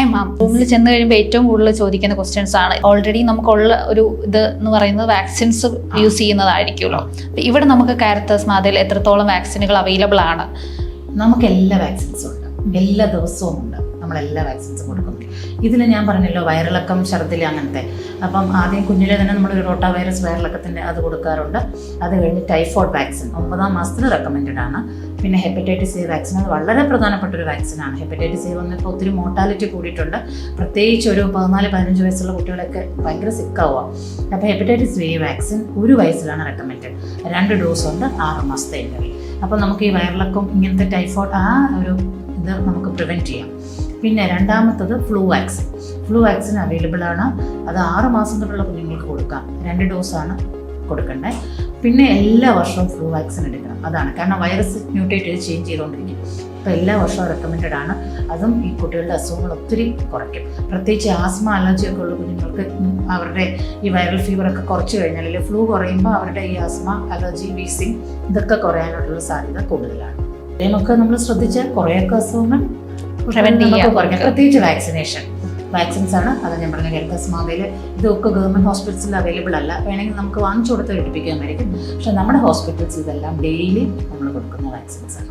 Hi ma'am റൂമിൽ ചെന്ന് കഴിയുമ്പോൾ ഏറ്റവും കൂടുതൽ ചോദിക്കുന്ന ക്വസ്റ്റ്യൻസ് ആണ്. ഓൾറെഡി നമുക്കുള്ള ഒരു ഇത് എന്ന് പറയുന്നത് വാക്സിൻസ് യൂസ് ചെയ്യുന്നതായിരിക്കുമല്ലോ. അപ്പൊ ഇവിടെ നമുക്ക് കാരത്തേഴ്സ് മാതയിൽ എത്രത്തോളം വാക്സിനുകൾ അവൈലബിൾ ആണ്? നമുക്ക് എല്ലാ വാക്സിൻസും ഉണ്ട്. എല്ലാ ദിവസവും ഉണ്ട്. നമ്മൾ എല്ലാ വാക്സിൻസും കൊടുക്കും. ഇതിൽ ഞാൻ പറഞ്ഞല്ലോ വയറിളക്കം ഛർദിൽ അങ്ങനത്തെ. അപ്പം ആദ്യം കുഞ്ഞിലെ തന്നെ നമ്മൾ റോട്ടാ വൈറസ് വയറിളക്കത്തിന്റെ അത് കൊടുക്കാറുണ്ട്. അത് കഴിഞ്ഞ് ടൈഫോയിഡ് വാക്സിൻ ഒമ്പതാം മാസത്തിന് റെക്കമെൻഡഡ് ആണ്. പിന്നെ ഹെപ്പറ്റൈറ്റിസ് സി വാക്സിൻ അത് വളരെ പ്രധാനപ്പെട്ട ഒരു വാക്സിനാണ് ഹെപ്പറ്റൈറ്റിസ് സി വന്നപ്പോൾ ഒത്തിരി മോർട്ടാലിറ്റി കൂടിയിട്ടുണ്ട്. പ്രത്യേകിച്ച് ഒരു പതിനാല് പതിനഞ്ച് വയസ്സുള്ള കുട്ടികളൊക്കെ ഭയങ്കര സിക്കാവുക അപ്പോൾ ഹെപ്പറ്റൈറ്റിസ് എ വാക്സിൻ ഒരു വയസ്സിലാണ് റെക്കമെൻഡ് രണ്ട് ഡോസ് ഉണ്ട് ആറ് മാസത്തെ ഇന്റർവ്യൂ അപ്പോൾ നമുക്ക് ഈ വയറിളക്കം ഇങ്ങനത്തെ ടൈഫോയിഡ് ആ ഒരു ഇത് നമുക്ക് പ്രിവെന്റ് ചെയ്യാം. പിന്നെ രണ്ടാമത്തത് flu vaccine flu vaccine available ആണ്. അത് ആറ് മാസം തൊട്ടുള്ള കുഞ്ഞുങ്ങൾക്ക് കൊടുക്കാം. രണ്ട് ഡോസാണ് കൊടുക്കേണ്ടത് പിന്നെ എല്ലാ വർഷവും ഫ്ലൂ വാക്സിൻ എടുക്കണം. അതാണ്. കാരണം വൈറസ് മ്യൂട്ടേറ്റ് ചെയ്ത് ചേഞ്ച് ചെയ്തുകൊണ്ടിരിക്കും അപ്പോൾ എല്ലാ വർഷവും റെക്കമെൻഡഡ് ആണ്. അതും ഈ കുട്ടികളുടെ അസുഖങ്ങൾ ഒത്തിരി കുറയ്ക്കും. പ്രത്യേകിച്ച് ആസ്മ അലർജി ഒക്കെ ഉള്ള കുഞ്ഞുങ്ങൾക്ക് അവരുടെ ഈ വൈറൽ ഫീവറൊക്കെ കുറച്ച് കഴിഞ്ഞാൽ അല്ലെങ്കിൽ ഫ്ലൂ കുറയുമ്പോൾ അവരുടെ ഈ ആസ്മ അലർജി വീസിങ് ഇതൊക്കെ കുറയാനായിട്ടുള്ള സാധ്യത കൂടുതലാണ്. നമുക്ക് നമ്മൾ ശ്രദ്ധിച്ചാൽ കുറേയൊക്കെ അസുഖങ്ങൾ Prevent ചെയ്യാൻ കുറയ്ക്കാം. പ്രത്യേകിച്ച് വാക്സിനേഷൻ വാക്സിൻസ് ആണ് അത് ഞാൻ പറഞ്ഞ ഹെൽത്ത് മാതയിൽ ഇതൊക്കെ ഗവൺമെന്റ് ഹോസ്പിറ്റൽസിൽ അവൈലബിൾ അല്ല. വേണമെങ്കിൽ നമുക്ക് വാങ്ങിച്ചു കൊടുത്ത് എടുപ്പിക്കാമായിരിക്കും പക്ഷെ നമ്മുടെ ഹോസ്പിറ്റൽസ് ഇതെല്ലാം ഡെയിലി നമ്മൾ കൊടുക്കുന്ന വാക്സിൻസ് ആണ്.